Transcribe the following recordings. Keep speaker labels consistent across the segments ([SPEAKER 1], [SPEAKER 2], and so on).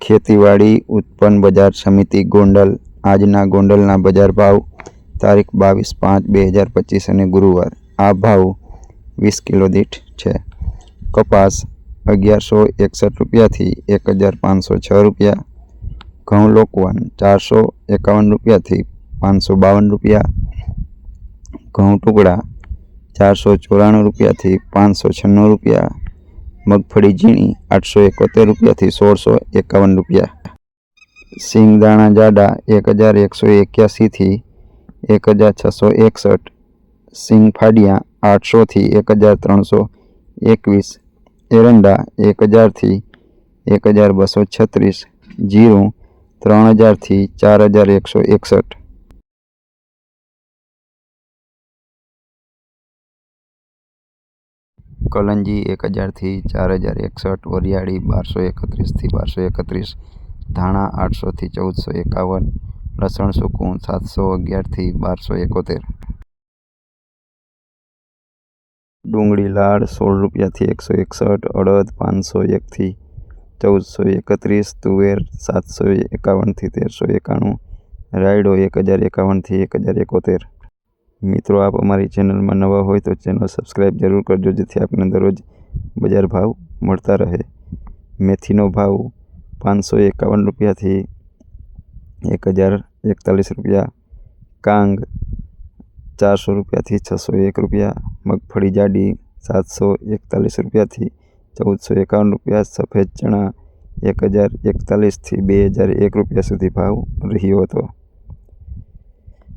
[SPEAKER 1] ખેતીવાડી ઉત્પન્ન બજાર સમિતિ ગોંડલ. આજના ગોંડલના બજાર ભાવ તારીખ બાવીસ પાંચ બે હજાર પચીસ અને ગુરુવાર. આ ભાવ વીસ કિલો દીઠ છે. કપાસ અગિયારસો એકસઠ રૂપિયાથી એક હજાર પાંચસો છ રૂપિયા. ઘઉં લોકવન ચારસો એકાવન રૂપિયાથી પાંચસો બાવન રૂપિયા. ઘઉં ટુકડા ચારસો ચોરાણું રૂપિયાથી પાંચસો છન્નું રૂપિયા. મગફળી ઝીણી આઠસો એકોતેર રૂપિયાથી સોળસો એકાવન રૂપિયા. સિંગદાણા જાડા એક હજાર એકસો એક્યાસીથી એક હજાર છસો એકસઠ. સિંગ ફાડિયા આઠસોથી એક હજાર ત્રણસો એકવીસ. એરંડા એક હજારથી એક હજાર બસો છત્રીસ. જીરું ત્રણ હજારથી ચાર હજાર એકસો એકસઠ. કલંજી એક હજારથી ચાર હજાર એકસઠ, વરિયાળી બારસો એકત્રીસથી બારસો એકત્રીસ, ધાણા આઠસોથી ચૌદસો એકાવન, લસણ સૂકું સાતસો અગિયારથી બારસો એકોતેર. ડુંગળી લાડ સોળ રૂપિયાથી એકસો એકસઠ, અડદ પાંચસો એકથી ચૌદસો એકત્રીસ, તુવેર સાતસો એકાવનથી તેરસો એકાણું, રાયડો એક હજાર એકાવનથી એક હજાર એકોતેર. મિત્રો, આપ અમારી ચેનલમાં નવા હોય તો ચેનલ સબસ્ક્રાઈબ જરૂર કરજો, જેથી આપને દરરોજ બજાર ભાવ મળતા રહે. મેથીનો ભાવ પાંચસો એકાવન રૂપિયાથી એક હજાર એકતાલીસ રૂપિયા. કાંગ ચારસો રૂપિયાથી છસો એક રૂપિયા. મગફળી જાડી સાતસો એકતાલીસ રૂપિયાથી ચૌદસો એકાવન રૂપિયા. સફેદ ચણા એક હજાર એકતાલીસથી બે હજાર એક રૂપિયા સુધી ભાવ રહ્યો હતો.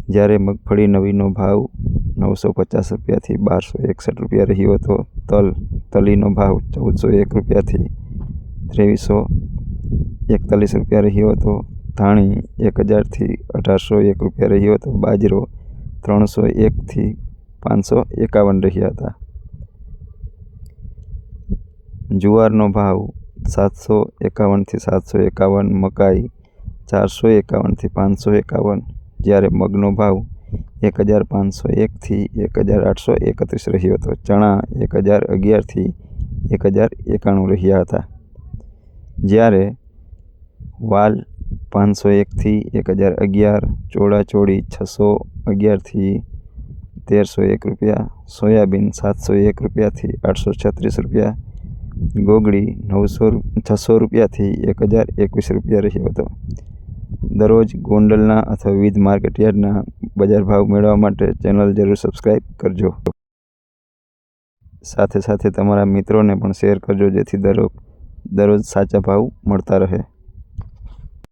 [SPEAKER 1] જ્યારે મગફળી નવીનો ભાવ નવસો પચાસ રૂપિયાથી બારસો એકસઠ રૂપિયા રહ્યો હતો, તલ, તલીનો ભાવ ચૌદસો એક રૂપિયાથી ત્રેવીસો એકતાલીસ રૂપિયા રહ્યો હતો, ધાણી એક હજારથી અઢારસો એક રૂપિયા રહ્યો હતો, બાજરો ત્રણસો એકથી પાંચસો એકાવન રહ્યા હતા. જુવારનો ભાવ સાતસો એકાવનથી સાતસો એકાવન, મકાઈ ચારસો એકાવનથી પાંચસો એકાવન જ્યારે મગનો ભાવ એક હજાર પાંચસો એકથી એક હજાર આઠસો એકત્રીસ રહ્યો હતો. ચણા એક હજાર અગિયારથી એક હજાર એકાણું રહ્યા હતા. જ્યારે વાલ પાંચસો એકથી એક હજાર અગિયાર, ચોળાચોળી છસો અગિયારથી તેરસો એક રૂપિયા, સોયાબીન સાતસો એક રૂપિયાથી આઠસો છત્રીસ રૂપિયા ગોગડી નવસો છસો રૂપિયાથી એક હજાર એકવીસ રૂપિયા રહ્યો હતો. દરરોજ ગોંડલના અથવા વિવિધ માર્કેટયાર્ડના બજાર ભાવ મેળવવા માટે ચેનલ જરૂર સબસ્ક્રાઈબ કરજો. સાથે સાથે તમારા મિત્રોને પણ શેર કરજો જેથી દરરોજ દરરોજ સાચા ભાવ મળતા રહે.